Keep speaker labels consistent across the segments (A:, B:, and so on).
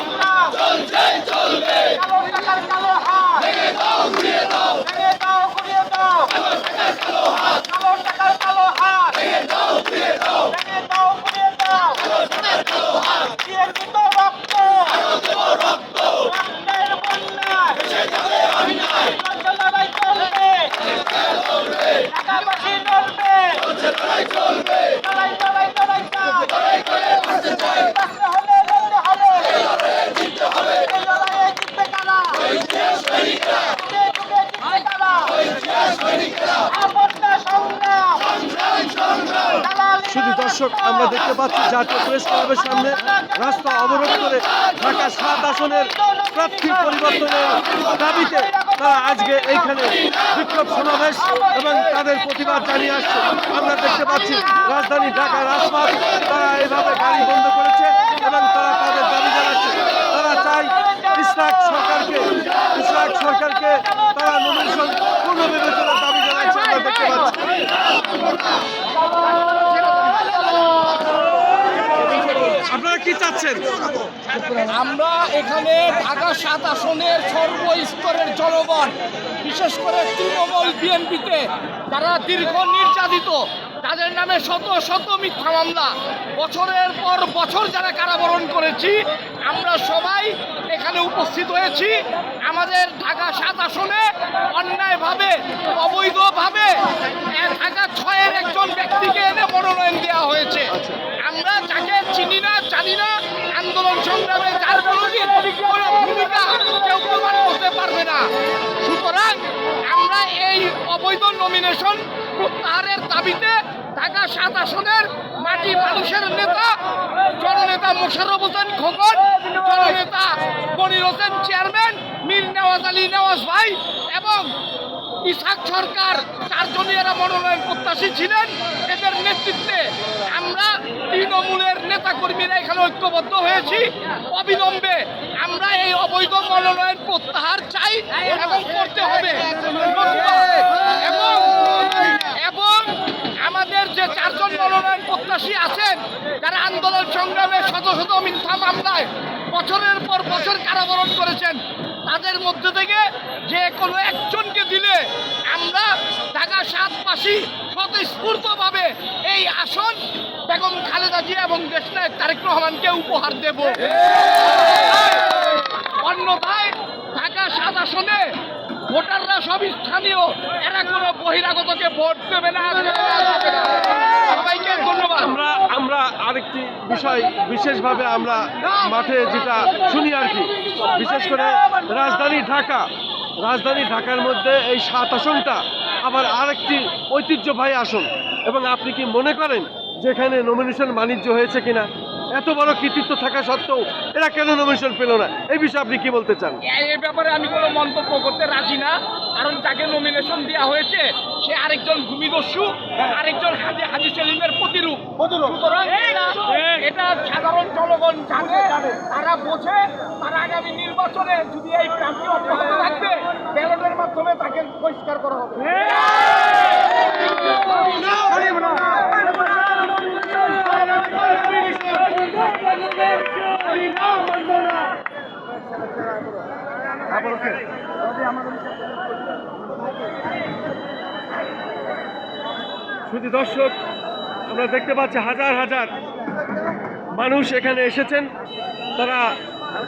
A: Oh, দর্শক, আমরা দেখতে পাচ্ছি জাতীয় প্রেস ক্লাবের সামনে রাস্তা অবরোধ করে ঢাকা সাত আসনের প্রার্থী পরিবর্তনের দাবিতে তারা আজকে এইখানে বিক্ষোভ সমাবেশ এবং তাদের প্রতিবাদ জানিয়ে আসছে। আমরা দেখতে পাচ্ছি রাজধানী ঢাকা রাজপথ, তারা এভাবে গাড়ি বন্ধ করেছে এবং তারা তাদের দাবি জানাচ্ছে। তারা চাই ইসরাক সরকারকে ইসরাক সরকারকে তারা নমিনেশন পুনর্বিবেচনার দাবি জানাচ্ছে, আমরা দেখতে পাচ্ছি। কি চাচ্ছেন?
B: আমরা এখানে ঢাকা সাত আসনের সর্বস্তরের জনগণ, বিশেষ করে তৃণমূল বিএনপিতে তারা দীর্ঘ নির্যাতিত, তাদের নামে শত শত মিথ্যা মামলা। বছরের পর বছর যারা কারাবরণ করেছি, আমরা সবাই এখানে উপস্থিত হয়েছি। আমাদের ঢাকা সাত আসনে অন্যায়ভাবে, অবৈধভাবে ঢাকা ছয়ের একজন ব্যক্তিকে এনে মনোনয়ন দেওয়া হয়েছে। আমরা যাকে চিনি না, জানি না। আন্দোলন সংগ্রামে যার কোনোদিন কোনো ভূমিকা কেউ প্রমাণ করতে পারবে না। সুতরাং আমরা এই অবৈধ নমিনেশন প্রত্যাহারের দাবিতে ঢাকা সাত আসনের মাটি মানুষের নেতা, জননেতা মোশাররফ হোসেন খোকন, জননেতা মনির হোসেন চেয়ারম্যান মীর নেওয়াজ আলী নেওয়াজ ভাই এবং ইসাক সরকার চারজনই এরা মনোনয়ন প্রত্যাশী ছিলেন। এদের নেতৃত্বে আমরা তৃণমূলের নেতা কর্মীরা এখানে ঐক্যবদ্ধ হয়েছি। অবিলম্বে আমরা এই অবৈধ মনোনয়ন প্রত্যাহার চাই এবং করতে হবে। এবং এবং আমাদের যে চারজন মনোনয়ন প্রত্যাশী আছেন, যারা আন্দোলন সংগ্রামে শত শত মিথ্যা মামলায় বছরের পর বছর কারাবরণ করেছেন, তাদের মধ্যে থেকে যে কোনো একজনকে দিলে আমরা ঢাকা সাতবাসী স্বতঃস্ফূর্তভাবে এই আসন বেগম খালেদা জিয়া এবং দেশনায়ক তারেক রহমানকে উপহার দেব। অন্যথায় ঢাকা সাত আসনে ভোটাররা সব স্থানীয়, এরা কোনো বহিরাগতকে ভোট দেবে না। সবাইকে ধন্যবাদ।
A: আমরা আমরা আরেকটি বিষয় বিশেষভাবে আমরা মাঠে যেটা শুনি আর কি, বিশেষ করে রাজধানী ঢাকা। রাজধানী ঢাকার মধ্যে এই সাত আসনটা আবার আরেকটি ঐতিহ্যবাহী আসন। এবং আপনি কি মনে করেন যেখানে নমিনেশন বাণিজ্য হয়েছে কিনা? এত বড় কৃতিত্ব থাকা সত্ত্বেও এরা কেন নমিনেশন পেল না? এই বিষয়ে আপনি কি বলতে চান?
B: এই ব্যাপারে আমি কোনো মন্তব্য করতে রাজি না কারণ যাকে নমিনেশন দেওয়া হয়েছে সে আরেকজন ভূমিদস্যু আরেকজন হাজি হাজি সেলিমের প্রতিরূপ। সুতরাং এটা- সাধারণ জনগণ জানে, তারা বোঝে, তারা আগামী নির্বাচনে যদি এই প্রার্থী অব্যাহত থাকবে, ব্যালটের মাধ্যমে তাকে বহিষ্কার করা হবে।
A: শুধু দর্শক, আমরা দেখতে পাচ্ছি হাজার হাজার মানুষ এখানে এসেছেন। তারা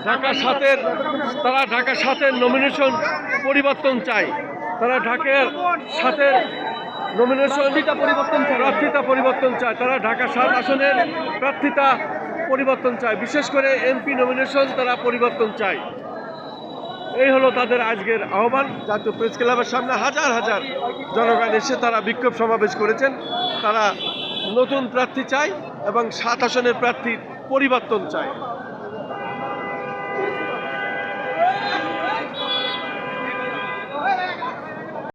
A: ঢাকা সাতের তারা ঢাকা সাতের নমিনেশন পরিবর্তন চায়। তারা ঢাকার সাথের নমিনেশন পরিবর্তন চায়। প্রার্থিতা পরিবর্তন চায়। তারা ঢাকা সাত আসনের প্রার্থিতা পরিবর্তন চায়। বিশেষ করে এমপি নমিনেশন তারা পরিবর্তন চায়। এই হলো তাদের আজকের আহ্বান। জাতীয় প্রেস ক্লাবের সামনে হাজার হাজার জনগণ এসে তারা বিক্ষোভ সমাবেশ করেছেন। তারা নতুন প্রার্থী চায়। এবং সাত আসনের প্রার্থীর পরিবর্তন চায়